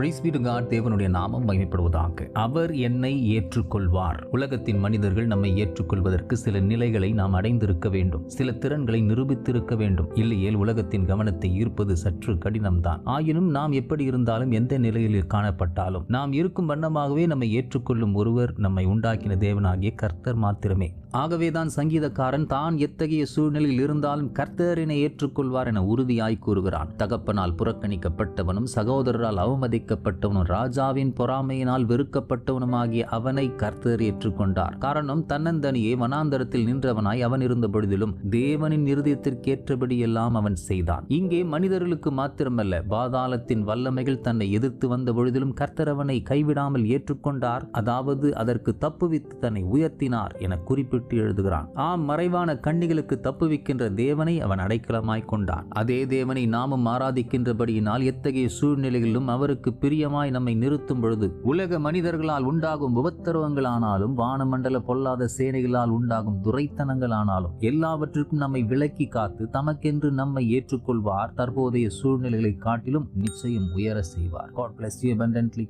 Price be தேவனுடைய நாமம் மகிமைப்படுவதாக. அவர் என்னை ஏற்றுக்கொள்வார். உலகத்தின் மனிதர்கள் நம்மை ஏற்றுக்கொள்வதற்கு சில நிலைகளை நாம் அடைந்திருக்க வேண்டும். சில திறன்களை நிரூபித்திருக்க வேண்டும். இல்லையேல் உலகத்தின் கவனத்தை ஈர்ப்பது சற்று கடினம்தான். ஆயினும் நாம் எப்படி இருந்தாலும் எந்த நிலையில் காணப்பட்டாலும் நாம் இருக்கும் வண்ணமாகவே நம்மை ஏற்றுக்கொள்ளும் ஒருவர் நம்மை உண்டாக்கின தேவனாகிய கர்த்தர் மாத்திரமே. ஆகவேதான் சங்கீதக்காரன் தான் எத்தகைய சூழ்நிலையில் இருந்தாலும் கர்த்தரினை ஏற்றுக்கொள்வார் என உறுதியாய் கூறுகிறான். தகப்பனால் புறக்கணிக்கப்பட்டவனும் சகோதரரால் அவமதிக்கப்பட்டவனும் ராஜாவின் பொறாமையினால் வெறுக்கப்பட்டவனுமாகிய அவனை கர்த்தர் ஏற்றுக்கொண்டார். காரணம் தன்னந்தனியே வனாந்தரத்தில் நின்றவனாய் அவன் இருந்த பொழுதிலும் தேவனின் இருதயத்திற்கேற்றபடி எல்லாம் அவன் செய்தான். இங்கே மனிதர்களுக்கு மாத்திரமல்ல பாதாளத்தின் வல்லமைகள் தன்னை எதிர்த்து வந்த பொழுதிலும் கர்த்தர் அவனை கைவிடாமல் ஏற்றுக்கொண்டார். அதாவது அதற்கு தப்புவித்து தன்னை உயர்த்தினார் என குறிப்பிட்டு எழுதுகிறான். ஆம் மறைவான கண்ணிகளுக்கு தப்புவிக்கின்ற தேவனை அவன் அடைக்கலமாய் கொண்டான். அதே தேவனை நாமும் ஆராதிக்கின்றபடியினால் எத்தகைய சூழ்நிலைகளிலும் அவருக்கு பிரியமாய் நம்மை நிறுத்தும் பொழுது உலக மனிதர்களால் உண்டாகும் உபத்திரவங்களானாலும் வானமண்டல பொல்லாத சேனைகளால் உண்டாகும் துரைத்தனங்களானாலும் எல்லாவற்றிற்கும் நம்மை விலக்கி காத்து தமக்கென்று நம்மை ஏற்றுக்கொள்வார். தற்போதைய சூழ்நிலைகளை காட்டிலும் நிச்சயம் உயர செய்வார். God bless you abundantly.